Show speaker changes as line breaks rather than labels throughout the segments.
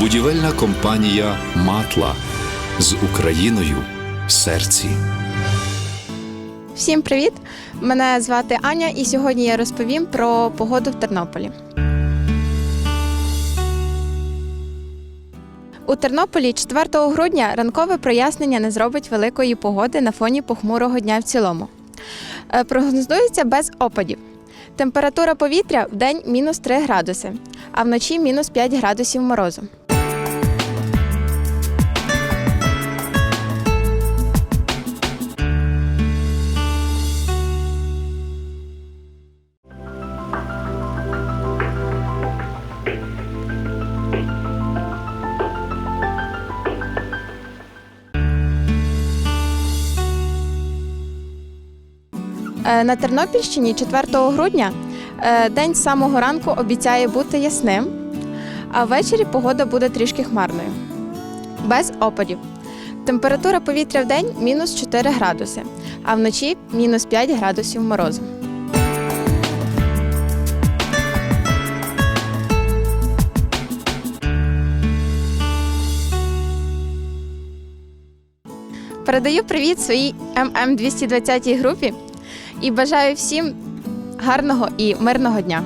Будівельна компанія Матла з Україною в серці.
Всім привіт! Мене звати Аня, і сьогодні я розповім про погоду в Тернополі. У Тернополі 4 грудня ранкове прояснення не зробить великої погоди на фоні похмурого дня в цілому. Е, Прогнозується без опадів. Температура повітря в день мінус 3 градуси, а вночі мінус 5 градусів морозу. На Тернопільщині 4 грудня е, день з самого ранку обіцяє бути ясним, а ввечері погода буде трішки хмарною. Без опадів. Температура повітря в день мінус 4 градуси, а вночі мінус 5 градусів морозу. Передаю привіт своїй ММ 220 групі і бажаю всім гарного і мирного дня.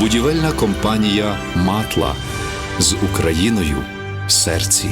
Будівельна компанія Матла з Україною в серці.